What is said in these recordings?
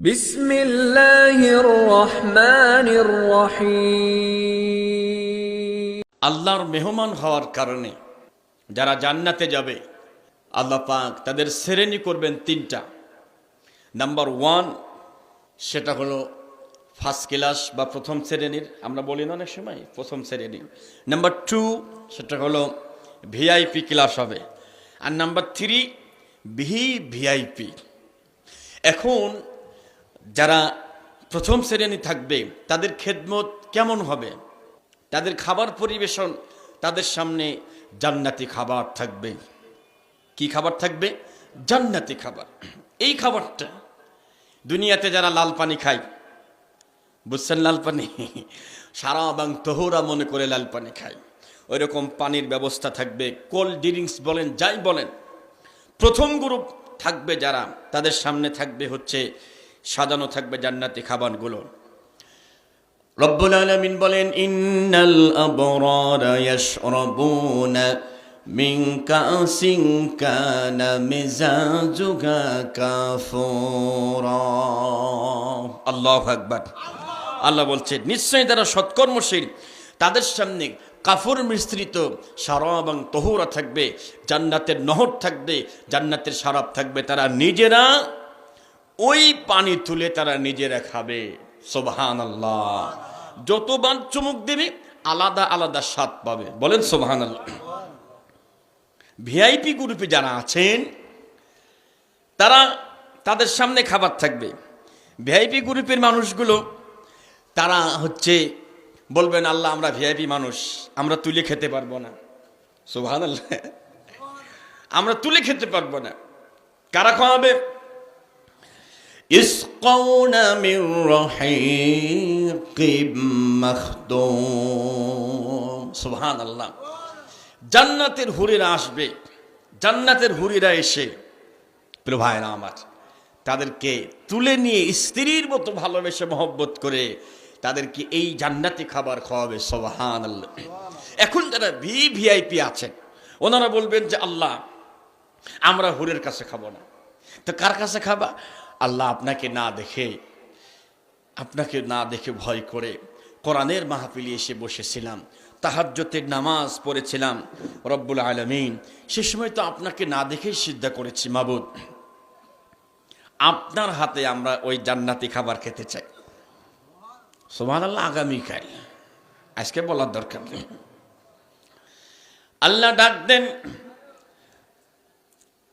বিসমিল্লাহির রহমানির রহিম। আল্লাহর মেহমান হওয়ার কারণে যারা জান্নাতে যাবে, আল্লাহ পাক তাদের শ্রেণি করবেন তিনটা। নাম্বার ওয়ান, সেটা হলো ফার্স্ট ক্লাস বা প্রথম শ্রেণির, আমরা বলি না অনেক সময়, প্রথম শ্রেণি। নাম্বার টু, সেটা হলো ভিআইপি ক্লাস হবে। আর নাম্বার থ্রি ভি ভিআইপি এখন যারা প্রথম শ্রেণি থাকবে, তাদের খেদমত কেমন হবে? তাদের খাবার পরিবেশন, তাদের সামনে জান্নাতি খাবার থাকবে। কি খাবার থাকবে? জান্নাতি খাবার। এই খাবারটা দুনিয়াতে যারা লাল পানি খায়, বুঝছেন লাল পানি? সারা বাং তহুরা মনে করে লাল পানি খায়। ওই রকম পানির ব্যবস্থা থাকবে, কোল্ড ড্রিঙ্কস বলেন, যাই বলেন। প্রথম গ্রুপ থাকবে যারা, তাদের সামনে থাকবে হচ্ছে সাজানো থাকবে জান্নাতি খাবারগুলো। রব্বুল আলামিন বলেন, ইন্নাল আল্লাহ বলছে, নিশ্চয়ই তারা সৎকর্মশীল, তাদের সামনে কাফুর মিশ্রিত সারা এবং তহুরা থাকবে, জান্নাতের নহর থাকবে, জান্নাতের সারাপ থাকবে। তারা নিজেরা ওই পানি তুলে তারা নিজেরা খাবে। সোবহান আল্লাহ যতবার চুমুক দেবে, আলাদা আলাদা স্বাদ পাবে। বলেন সোবহান আল্লাহ ভিআইপি গ্রুপে যারা আছেন, তারা তাদের সামনে খাবার থাকবে। ভিআইপি গ্রুপের মানুষগুলো, তারা হচ্ছে বলবেন, আল্লাহ, আমরা ভিআইপি মানুষ, আমরা তুলে খেতে পারব না। সোভান আল্লাহ আমরা তুলে খেতে পারব না। কারা খাওয়াবে? يسقون من رحيق مختوم سبحان الله জান্নাতের হুরিরা আসবে জান্নাতের হুরিরা এসে প্রিয় ভাইরা আমার তাদেরকে তুলে নিয়ে স্ত্রীর মতো ভালোবেসে মহব্বত করে তাদেরকে এই জান্নাতি খাবার খাওয়াবে সবহান আল্লাহ এখন যারা ভি ভিআইপি আছেন ওনারা বলবেন যে আল্লাহ আমরা হুরের কাছে খাবো না তো কার কাছে খাবা? আল্লাহ আপনাকে না দেখে, আপনাকে না দেখে ভয় করে কোরআনের মাহফিলি এসে বসেছিলাম তাহাজ্যতের নামাজ পড়েছিলাম, রব্বুল আলমিন। সে সময় তো আপনাকে না দেখেই সিদ্ধা করেছি, মাবুদ। আপনার হাতে আমরা ওই জান্নাতি খাবার খেতে চাই। সোমান আল্লাহ আগামীকাল আজকে বলার দরকার নেই। আল্লাহ ডাক দেন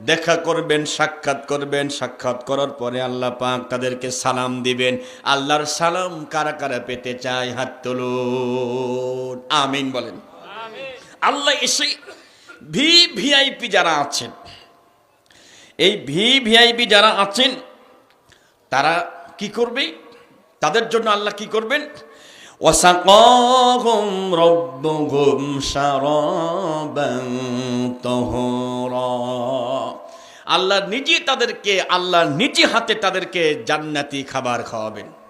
দেখা করবেন, সাক্ষাৎ করবেন। সাক্ষাৎ করার পরে আল্লাহ পাক তাদেরকে সালাম দিবেন। আল্লাহর সালাম কারা কারা পেতে চায়? হাত তুলুন। আমিন বলেন। আল্লাহ এসে ভি ভিআইপি যারা আছেন, এই ভি ভিআইপি যারা আছেন, তারা কি করবে? তাদের জন্য আল্লাহ কি করবেন? ওয়াসাকাহুম রব্বুহুম শারাবান তাহুরা। আল্লাহ নিজে তাদেরকে আল্লাহ নিজে হাতে তাদেরকে জান্নাতি খাবার খাওয়াবেন।